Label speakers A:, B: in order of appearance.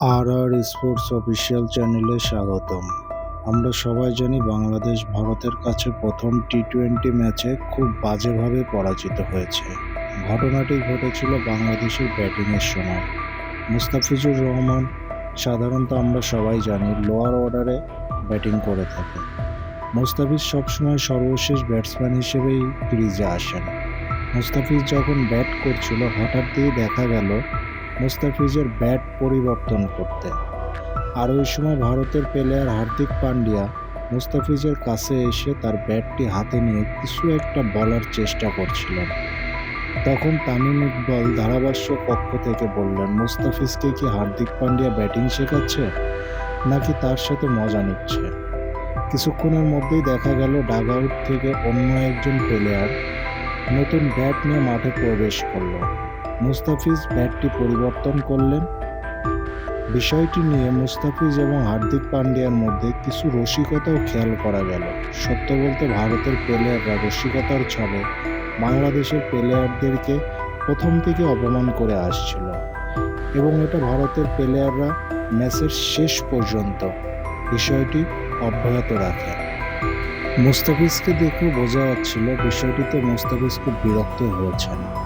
A: আর আর sports official চ্যানেলে স্বাগতম। আমরা সবাই জানি বাংলাদেশ ভারতের কাছে প্রথম টি টোয়েন্টি ম্যাচে খুব বাজেভাবে পরাজিত হয়েছে। ঘটনাটি ঘটেছিল বাংলাদেশের ব্যাটিংয়ের সময়। মুস্তাফিজুর রহমান, সাধারণত আমরা সবাই জানি লোয়ার অর্ডারে ব্যাটিং করে থাকে। মুস্তাফিজ সবসময় সর্বশেষ ব্যাটসম্যান হিসেবেই ক্রিজে আসেন। মুস্তাফিজ যখন ব্যাট করছিল, হঠাৎ দিয়ে দেখা গেল মুস্তাফিজের ব্যাট পরিবর্তন করতে। আর ওই সময় ভারতের প্লেয়ার হার্দিক পান্ডিয়া মুস্তাফিজের কাছে এসে তার ব্যাটটি হাতে নিয়ে কিছু একটা বলার চেষ্টা করছিলেন। তখন তামিম ইকবাল ধারাভাষ্য পক্ষ থেকে বললেন, মুস্তাফিজকে কি হার্দিক পান্ডিয়া ব্যাটিং শেখাচ্ছে? নাকি তার সাথে মজা নিচ্ছে? কিছুক্ষণের মধ্যেই দেখা গেল ডাগ আউট থেকে অন্য একজন প্লেয়ার নতুন ব্যাট নিয়ে মাঠে প্রবেশ করল। মুস্তাফিজ ব্যাটটি পরিবর্তন করলেন। বিষয়টি নিয়ে মুস্তাফিজ এবং হার্দিক পান্ডিয়ার মধ্যে কিছু রসিকতাও খেয়াল করা গেল। সত্য বলতে ভারতের প্লেয়াররা রসিকতার ছলে বাংলাদেশের প্লেয়ারদেরকে প্রথম থেকে অপমান করে আসছিল। এবং এটা ভারতের প্লেয়াররা ম্যাচের শেষ পর্যন্ত বিষয়টি অব্যাহত রাখে। মুস্তাফিজকে দেখে বোঝা যাচ্ছিল বিষয়টিতে মুস্তাফিজ খুব বিরক্ত হয়েছেন।